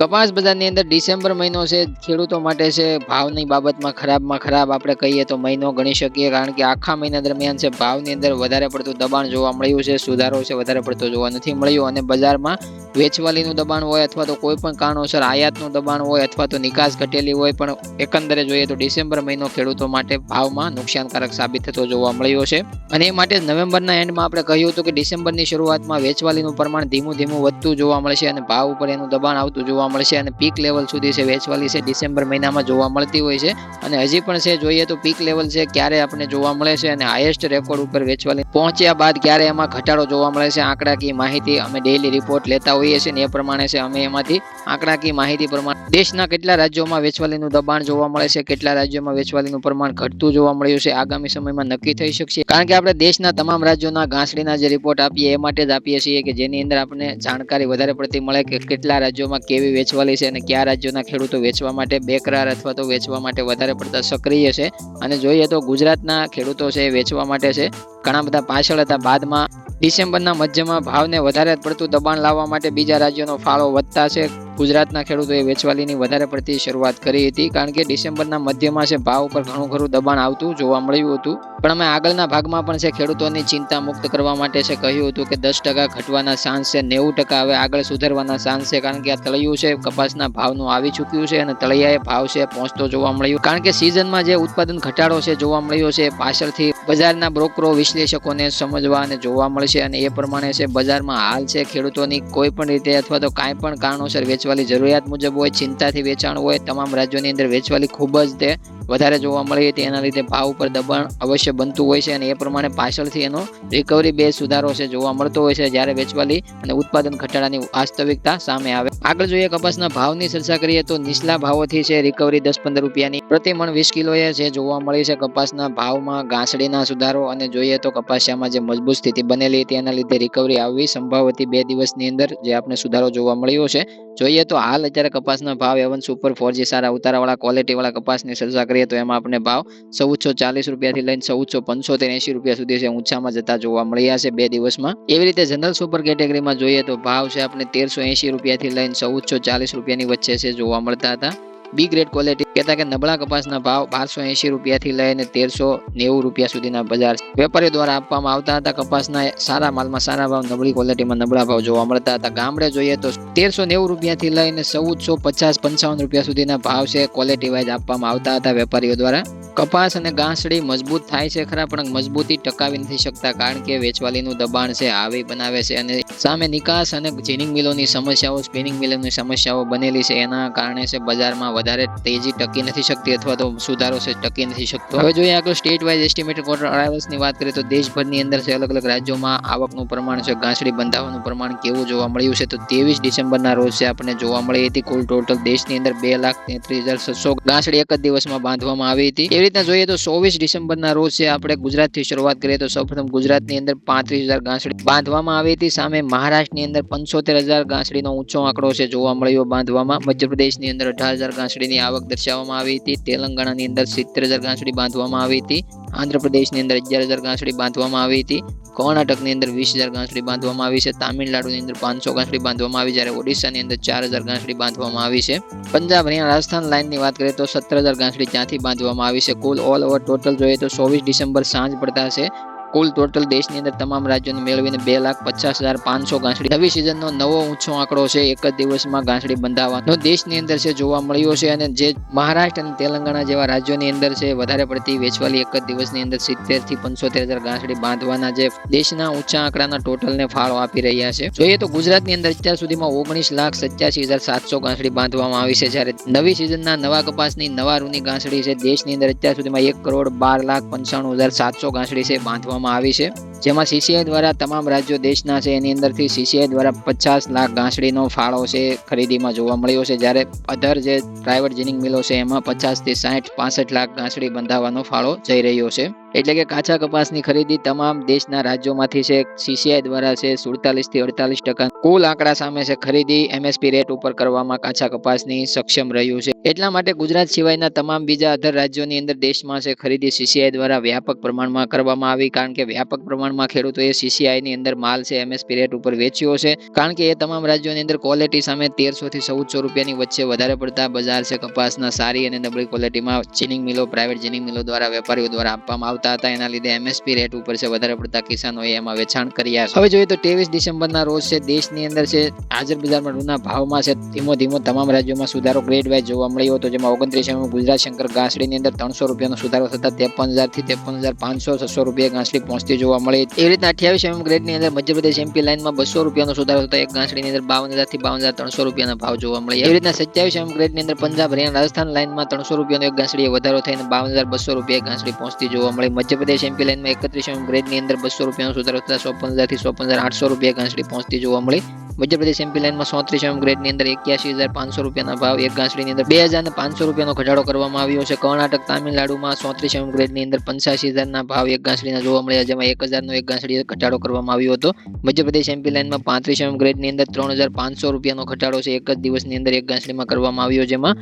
કપાસ બજારની અંદર ડિસેમ્બર મહિનો છે, ખેડૂતો માટે છે, ભાવની બાબતમાં ખરાબમાં ખરાબ આપણે કહીએ તો મહિનો ગણી શકીએ, કારણ કે આખા મહિના દરમિયાન છે, ભાવની અંદર વધારે પડતું દબાણ જોવા મળ્યું છે, સુધારો છે, વધારે પડતો જોવા નથી મળ્યો અને બજારમાં વેચવાલીનું દબાણ હોય અથવા તો કોઈ પણ કારણોસર આયાતનું દબાણ હોય અથવા તો નિકાસ ઘટેલી હોય, પણ એકંદરે જોઈએ તો ડિસેમ્બર મહિનો ખેડૂતો માટે ભાવમાં નુકસાનકારક સાબિત થતો જોવા મળ્યો છે. અને એ માટે નવેમ્બરના એન્ડમાં આપણે કહ્યું હતું કે ડિસેમ્બરની શરૂઆતમાં વેચવાલીનું પ્રમાણ ધીમું ધીમું વધતું જોવા મળશે અને ભાવ ઉપર એનું દબાણ આવતું જોવા મળશે અને પીક લેવલ સુધી છે, વેચવાલી છે ડિસેમ્બર મહિનામાં જોવા મળતી હોય છે. અને હજી પણ છે, જોઈએ તો પીક લેવલ છે, ક્યારે આપણને જોવા મળે છે અને હાઈએસ્ટ રેકોર્ડ ઉપર વેચવાલી. પહોંચ્યા બાદ ક્યારે એમાં ઘટાડો જોવા મળે છે, આંકડાકીય માહિતી અમે ડેઇલી રિપોર્ટ લેતા હોઈએ છીએ એ પ્રમાણે છે, અમે એમાંથી આંકડાકીય માહિતી પ્રમાણે. દેશના કેટલા રાજ્યોમાં વેચવાલીનું દબાણ જોવા મળે છે, કેટલા રાજ્યોમાં વેચવાલીનું પ્રમાણ ઘટતું જોવા મળ્યું છે, આગામી સમયમાં નક્કી થઈ શકશે. કારણ કે આપણે દેશના તમામ રાજ્યોના ઘાસડીના જે રિપોર્ટ આપીએ, એ માટે જ આપીએ છીએ કે જેની અંદર આપણને જાણકારી વધારે પડતી મળે કે કેટલા રાજ્યોમાં કેવી વેચવાલી છે અને કયા રાજ્યોના ખેડૂતો વેચવા માટે બેકરાર અથવા તો વેચવા માટે વધારે પડતા સક્રિય છે? અને જોઈએ તો ગુજરાતના ખેડૂતો છે વેચવા માટે છે. ઘણા બધા પાછળ હતા. બાદમાં ડિસેમ્બરના મધ્યમાં ભાવને વધારે પડતું દબાણ લાવવા માટે બીજા રાજ્યોનો ફાળો વધતા છે. ગુજરાતના ખેડૂતોએ વેચવાલીની વધારે પડતી શરૂઆત કરી હતી કારણ કે ડિસેમ્બરના મધ્યમાં છે ભાવ ઉપર ઘણું ખરું દબાણ આવતું જોવા મળ્યું હતું. પણ અમે આગળના ભાગમાં પણ છે ખેડૂતોની ચિંતા મુક્ત કરવા માટે છે કહ્યું હતું કે દસ ટકા ઘટવાના ચાન્સ છે, નેવું ટકા હવે આગળ સુધારવાના ચાન્સ છે કારણ કે આ તળિયું છે, કપાસના ભાવનું આવી ચૂક્યું છે અને તળિયાએ ભાવ છે પહોંચતો જોવા મળ્યું. કારણ કે સિઝનમાં જે ઉત્પાદન ઘટાડો છે જોવા મળ્યો છે પાછળથી બજારના બ્રોકરો, વિશ્લેષકોને સમજવા અને જોવા મળશે અને એ પ્રમાણે છે બજારમાં હાલ છે ખેડૂતોની કોઈ પણ રીતે અથવા તો કાંઈ પણ કારણોસર વેચવાલી જરૂરિયાત મુજબ હોય, ચિંતાથી વેચાણ હોય, તમામ રાજ્યોની અંદર વેચવાલી ખૂબ જ તે વધારે જોવા મળી હતી એના લીધે ભાવ ઉપર દબાણ અવશ્ય બનતું હોય છે અને એ પ્રમાણે પાછળથી એનો રિકવરી બે સુધારો છે જોવા મળતો હોય છે, જ્યારે વેચવાલી અને ઉત્પાદન ઘટાડાની વાસ્તવિકતા સામે આવે. આગળ જોઈએ કપાસના ભાવની ચર્ચા કરીએ તો નીચલા ભાવોથી છે રિકવરી દસ પંદર રૂપિયાની પ્રતિ મણ વીસ કિલોએ જે જોવા મળી છે. કપાસના ભાવમાં ઘાસડીના સુધારો અને જોઈએ તો કપાસિયામાં જે મજબૂત સ્થિતિ બનેલી હતી એના લીધે રિકવરી આવવી સંભાવતી બે દિવસની અંદર જે આપણે સુધારો જોવા મળ્યો છે. જોઈએ તો હાલ અત્યારે કપાસના ભાવ એવન સુપર ફોરજી સારા ઉતારાવાળા ક્વોલિટીવાળા કપાસની ચર્ચા કરીએ તો એમાં આપણે ભાવ ચૌદસો ચાલીસ રૂપિયાથી લઈને ચૌદસો પંચોતેર એંશી રૂપિયા સુધી છે ઊંચામાં જતા જોવા મળ્યા છે બે દિવસમાં. એવી રીતે જનરલ સુપર કેટેગરીમાં જોઈએ તો ભાવ છે આપણે તેરસો એંશી રૂપિયાથી લઈને ચૌદસો ચાલીસ રૂપિયાની વચ્ચે છે જોવા મળતા હતા. બી ગ્રેડ ક્વોલિટી કહેતા કે નબળા કપાસના ભાવ બારસો એંશી રૂપિયાથી લઈને તેરસો નેવું રૂપિયા સુધીના બજાર વેપારીઓ દ્વારા આપવામાં આવતા હતા. કપાસના સારા માલમાં સારા ભાવ, નબળી ક્વોલિટીમાં નબળા ભાવ જોવા મળતા હતા. ગામડે જોઈએ તો તેરસો નેવું રૂપિયાથી લઈને ચૌદસો પચાસ પંચાવન રૂપિયા સુધીના ભાવ છે ક્વોલિટી વાઇઝ આપવામાં આવતા હતા વેપારીઓ દ્વારા. કપાસ અને ગાંસડી મજબૂત થાય છે ખરા, પણ મજબૂતી ટકાવી નથી શકતા કારણ કે વેચવાલીનું દબાણ છે આવી બનાવે છે અને સામે નિકાસ અને જીનિંગ મિલોની સમસ્યાઓ, સ્પિનિંગ મિલોની સમસ્યાઓ બનેલી છે. એના કારણે છે બજારમાં વધારે તેજી ટકી નથી શકતી અથવા તો સુધારો છે, ટકી નથી શકતો. હવે જોઈએ આગળ સ્ટેટ વાઇઝ એસ્ટિમેટેડ ક્વાર્ટર અરાઇવલ્સની વાત કરીએ તો દેશભરની અંદર છે અલગ અલગ રાજ્યોમાં આવકનું પ્રમાણ છે ઘાસડી બંધાવવાનું પ્રમાણ કેવું જોવા મળ્યું છે? તો ત્રેવીસ ડિસેમ્બરના રોજ છે, આપણને જોવા મળી હતી કુલ ટોટલ દેશની અંદર બે લાખ તેત્રીસ હજાર છસો ઘાસડી એક જ દિવસમાં બાંધવામાં આવી હતી. એવી રીતના જોઈએ તો ચોવીસ ડિસેમ્બરના રોજ છે, આપણે ગુજરાતથી શરૂઆત કરીએ તો સૌપ્રથમ ગુજરાતની અંદર પાંત્રીસ હજાર ઘાસડી બાંધવામાં આવી હતી. સામે મહારાષ્ટ્રની અંદર પંચોતેર હજાર ઘાસડીનો ઊંચો આંકડો છે, જોવા મળ્યો બાંધવામાં. મધ્યપ્રદેશની અંદર અઢાર હજાર ઘાસડીની આવક દર્શાવવામાં આવી હતી. તેલંગાણાની અંદર સિત્તેર હજાર ઘાસડી બાંધવામાં આવી હતી. આંધ્રપ્રદેશની અંદર અગિયાર હજાર ઘાસડી બાંધવામાં આવી હતી. કર્ણાટકની અંદર વીસ હજાર ઘાસડી બાંધવામાં આવી છે. તામિલનાડુની અંદર પાંચસો ઘાસડી બાંધવામાં આવી જ્યારે ઓડિશાની અંદર ચાર હજાર ઘાસડી બાંધવામાં આવી છે. પંજાબ હરિયાણા રાજસ્થાન લાઇનની વાત કરીએ તો સત્તર હજાર ઘાસડી ત્યાંથી બાંધવામાં આવી છે. કુલ ઓલ ઓવર ટોટલ જોઈએ તો ચોવીસ ડિસેમ્બર સાંજ પડતા છે. કુલ ટોટલ દેશની અંદર તમામ રાજ્યોને મેળવીને બે લાખ પચાસ હજાર પાંચસો ગાંસડી નવી સિઝનનો નવો ઊંચો આંકડો છે, એક જ દિવસમાં ગાંસડી બંધાવાનો દેશની અંદર છે જોવા મળ્યો છે અને જે મહારાષ્ટ્ર અને તેલંગાણા જેવા રાજ્યોની અંદર છે, વધારે પડતી વેચવાલી એક જ દિવસની અંદર સિત્તેરથી પંચોતેર હજાર ગાંસડી બાંધવાના જે દેશના ઊંચા આંકડાના ટોટલને ફાળો આપી રહ્યા છે. જોઈએ તો ગુજરાતની અંદર અત્યાર સુધીમાં ઓગણીસ લાખ સત્યાસી હજાર સાતસો ગાંસડી બાંધવામાં આવી છે. જ્યારે નવી સિઝનના નવા કપાસની નવા રૂની ગાંસડી છે, દેશની અંદર અત્યાર સુધીમાં એક કરોડ બાર લાખ પંચાણું હજાર સાતસો ગાંસડી છે, બાંધવામાં કરવામાં આવી છે. જેમાં સીસીઆઈ દ્વારા તમામ રાજ્યો દેશના છે, એની અંદરથી સીસીઆઈ દ્વારા પચાસ લાખ ઘાસડીનો ફાળો છે ખરીદીમાં જોવા મળ્યો છે. જ્યારે અધર જે પ્રાઇવેટ જીનિંગ મિલો છે, એમાં પચાસથી સાઠ, પાસઠ લાખ ઘાસડી બંધાવવાનો ફાળો જઈ રહ્યો છે. એટલે કે કાચા કપાસની ખરીદી તમામ દેશના રાજ્યોમાંથી છે. સીસીઆઈ દ્વારા છે સુડતાલીસથી અડતાલીસ ટકા કુલ આંકડા સામે છે. ખરીદી એમએસપી રેટ ઉપર કરવામાં કાચા કપાસની સક્ષમ રહ્યું છે. એટલા માટે ગુજરાત સિવાયના તમામ બીજા અધર રાજ્યોની અંદર દેશમાં છે ખરીદી સીસીઆઈ દ્વારા વ્યાપક પ્રમાણમાં કરવામાં આવી. કારણ કે વ્યાપક પ્રમાણમાં ખેડૂતોએ સીસીઆઈની અંદર માલ છે એમએસપી રેટ ઉપર વેચ્યો છે. કારણ કે એ તમામ રાજ્યોની અંદર ક્વોલિટી સામે તેરસો થી ચૌદસો રૂપિયાની વચ્ચે વધારે પડતા બજાર છે. કપાસના સારી અને નબળી ક્વોલિટીમાં ચીનિંગ મિલો પ્રાઇવેટ જીનિંગ મિલો દ્વારા, વેપારીઓ દ્વારા આપવામાં આવતા હતા, એના લીધે એમએસપી રેટ ઉપર છે, વધારે પડતા કિસાનોએ એમાં વેચાણ કર્યા છે. હવે જોઈએ તો ત્રેવીસ ડિસેમ્બરના રોજ છે, દેશની અંદર છે, હાજર બજારમાં રૂના ભાવમાં છે, ધીમો ધીમો તમામ રાજ્યોમાં સુધારો ગ્રેડ વાઇઝ જોવા મળ્યો હતો, જેમાં ઓગણત્રીસ એમ ગુજરાત શંકર ઘાસડીની અંદર ત્રણસો રૂપિયાનો સુધારો થતા ત્રેપન હજારથી ત્રેપન હજાર પાંચસો છસો રૂપિયા ઘાસડી પહોંચતી જોવા મળી. એવી રીતના અઠ્યાવીસ એમ ગ્રેડની અંદર મધ્યપ્રદેશ એમપી લાઇનમાં બસો રૂપિયાનો સુધારો થતા એક ઘાસડીની અંદર બાવન હજારથી બાવન હજાર ત્રણસો રૂપિયાના ભાવ જોવા મળ્યા. એવી રીતના સત્યાવીસ એમ ગ્રેડની અંદર પંજાબ હરિયાણા રાજસ્થાન લાઇનમાં ત્રણસો રૂપિયાનો એક ઘાસડીએ વધારો થઈને બાવન હજાર બસો રૂપિયા ઘાસડી પહોંચતી જોવા મળી. મધ્યપ્રદેશ એમપી લાઇનમાં એકત્રીસ ગ્રેડની અંદર બસો રૂપિયાનો સુધારો થતા ચોપન હજારથી ચોપન હજાર આઠસો રૂપિયા ઘાસડી પહોંચતી જોવા મળી. મધ્યપ્રદેશ એમપી લાઇનમાં સોત્રીસ ગ્રેડની અંદર એક્યાસી હજાર પાંચસો રૂપિયાના ભાવ, એક ઘાસડીની અંદર બે હજાર પાંચસો રૂપિયાનો ઘટાડો કરવામાં આવ્યો છે. કર્ણાટક, તામિલનાડુમાં સોત્રીસ ગ્રેડની અંદર પંચ્યાસી હજારના ભાવ, એક ઘાસડીના જોવા મળ્યા, જેમાં એક હજારનો એક ઘાસડી ઘટાડો કરવામાં આવ્યો હતો. મધ્યપ્રદેશ એમપી લાઇનમાં પાંત્રીસ ગ્રેડની અંદર ત્રણ હજાર પાંચસો રૂપિયાનો ઘટાડો છે. એક જ દિવસની અંદર એક ઘાસડીમાં કરવામાં આવ્યો, જેમાં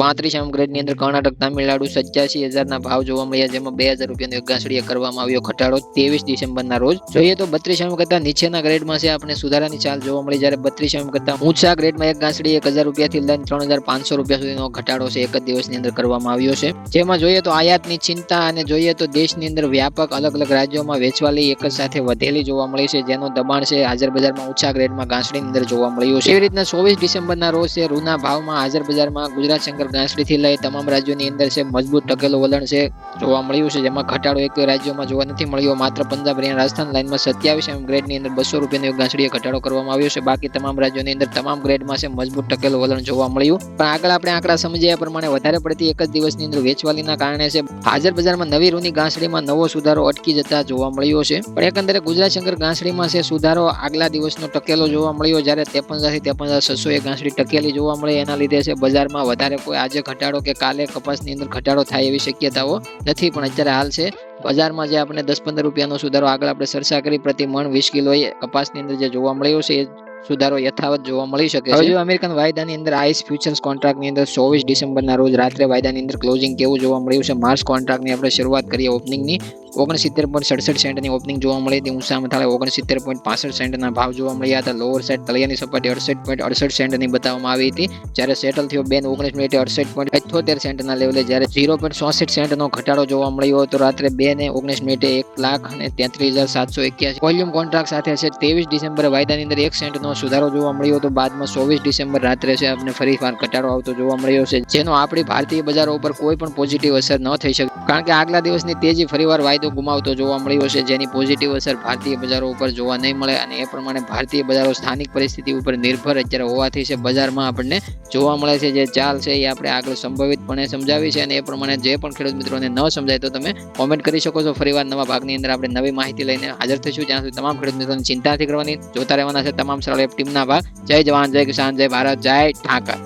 પાંત્રીસ એમ ગ્રેડની અંદર કર્ણાટક, તામિલનાડુ, સત્યાસી હજારના ભાવ જોવા મળ્યા, જેમાં બે હજાર રૂપિયાનો એક કરવામાં આવ્યો ઘટાડો ત્રેવીસ ડિસેમ્બરના રોજ. જોઈએ તો બત્રીસ એમ કરતા નીચેના ગ્રેડમાં છે, આપણે સુધારાની ચાલ જોવા મળી, જ્યારે બત્રીસ એમ કરતા ઊંચા ગ્રેડમાં એક ગાંસડી એક હજાર રૂપિયાથી લઈને ત્રણ હજાર પાંચસો રૂપિયા સુધીનો ઘટાડો છે, એક જ દિવસની અંદર કરવામાં આવ્યો છે. જેમાં જોઈએ તો આયાતની ચિંતા અને જોઈએ તો દેશની અંદર વ્યાપક અલગ અલગ રાજ્યોમાં વેચવાલી એક જ સાથે વધેલી જોવા મળી છે, જેનું દબાણ છે, હાજર બજારમાં ઊંચા ગ્રેડમાં ઘાસડીની અંદર જોવા મળ્યું છે. એવી રીતના ચોવીસ ડિસેમ્બરના રોજ છે, રૂના ભાવમાં હાજર બજારમાં ગુજરાત શંકર ઘાસડીથી લઈ તમામ રાજ્યોની અંદર છે, મજબૂત ટકેલું વલણ છે, જોવા મળ્યું છે. જેમાં ઘટાડો એક રાજ્યોમાં જોવા નથી મળ્યો, માત્ર પંજાબ હરિયાણા રાજસ્થાન લાઇનમાં સત્યાવીસ એમ ગ્રેડની અંદર બસો રૂપિયાની ઘાસડીએ ઘટાડો કરવામાં આવ્યો છે. બાકી તમામ રાજ્યોની અંદર તમામ ગ્રેડમાં છે, મજબૂત ટકેલું વલણ જોવા મળ્યું. પણ આગળ આપણે આંકડા સમજ્યા પ્રમાણે વધારે પડતી એક જ દિવસની અંદર વેચવાલીના કારણે છે, હાજર બજારમાં નવી રૂની ઘાસડીમાં નવો સુધારો અટકી જતા જોવા મળ્યો છે. પણ એકંદરે ગુજરાત શંકર ઘાસડીમાં છે, સુધારો આગલા દિવસનો ટકેલો જોવા મળ્યો. જ્યારે ત્રેપન હજારથી ત્રેપન હજાર છસો એ ઘાસડી ટકેલી જોવા મળે, એના લીધે છે, બજારમાં વધારે કોઈ આજે ઘટાડો કે કાલે કપાસની અંદર ઘટાડો થાય એવી શક્યતાઓ નથી, પણ અત્યારે હાલ છે. બજારમાં જે આપણે દસ પંદર રૂપિયાનો સુધારો આગળ આપણે ચર્ચા કરી, પ્રતિ મણ વીસ કિલો કપાસની અંદર જે જોવા મળ્યો છે, એ સુધારો યથાવત જોવા મળી શકે છે. અમેરિકન વાયદાની અંદર આઈસ ફ્યુચર્સ કોન્ટ્રાક્ટની અંદર ચોવીસ ડિસેમ્બરના રોજ રાત્રે વાયદાની અંદર ક્લોઝિંગ કેવું જોવા મળ્યું છે, માર્ચ કોન્ટ્રાક્ટની આપણે શરૂઆત કરીએ ઓપનિંગની ઓગણસિત્તેર પોઈન્ટ સડસઠ સેન્ટની ઓપનિંગ જોવા મળી હતી. ઊંચા મથાળે ઓગણસિત્તેર પોઈન્ટ પાસઠ સેન્ટના ભાવ જોવા મળ્યા હતા. લોઅર સાઈડ તળિયાની સપાટી અડસઠ પોઈન્ટ અડસઠ સેન્ટની બતાવવામાં આવી હતી. જ્યારે સેટલ થયો બેન ઓગણીસ મિનિટે અડસઠ પોઈન્ટ અઠ્યોતેર સેન્ટના લેવલે જ્યારે ઝીરો પોઈન્ટ ચોસઠ સેન્ટનો ઘટાડો જોવા મળ્યો હતો. રાત્રે બે ને ઓગણીસ મિનિટે એક લાખ અને તેત્રીસ હજાર સાતસો એક્યાસી વોલ્યુમ કોન્ટ્રાક્ટ સાથે છે. ત્રેવીસ ડિસેમ્બરે વાયદાની અંદર એક સેન્ટનો સુધારો જોવા મળ્યો હતો. બાદમાં ચોવીસ ડિસેમ્બર રાત્રે છે. આપણે ફરી વાર ઘટાડો આવતો જોવા મળ્યો છે. જેનો આપણી ભારતીય બજારો ઉપર કોઈ પણ પોઝિટિવ અસર ન થઈ શકે. કારણ કે આગલા દિવસની તેજી ફરીવાર વાયદો ગુમાવતો જોવા મળ્યો છે, જેની પોઝિટિવ અસર ભારતીય બજારો ઉપર જોવા નહીં મળે અને એ પ્રમાણે ભારતીય બજારો સ્થાનિક પરિસ્થિતિ ઉપર નિર્ભર અત્યારે હોવાથી છે, બજારમાં આપણને જોવા મળે છે જે ચાલ છે એ આપણે આગળ સંભવિતપણે સમજાવી છે અને એ પ્રમાણે જે પણ ખેડૂત મિત્રોને ન સમજાય તો તમે કોમેન્ટ કરી શકો છો. ફરીવાર નવા ભાગની અંદર આપણે નવી માહિતી લઈને હાજર થઈશું. જ્યાં સુધી તમામ ખેડૂત મિત્રોની ચિંતાથી કરવાની, જોતા રહેવાના છે તમામ સરળ એપ ટીમના ભાગ. જય જવાન, જય કિસાન, જય ભારત, જય ઠાકર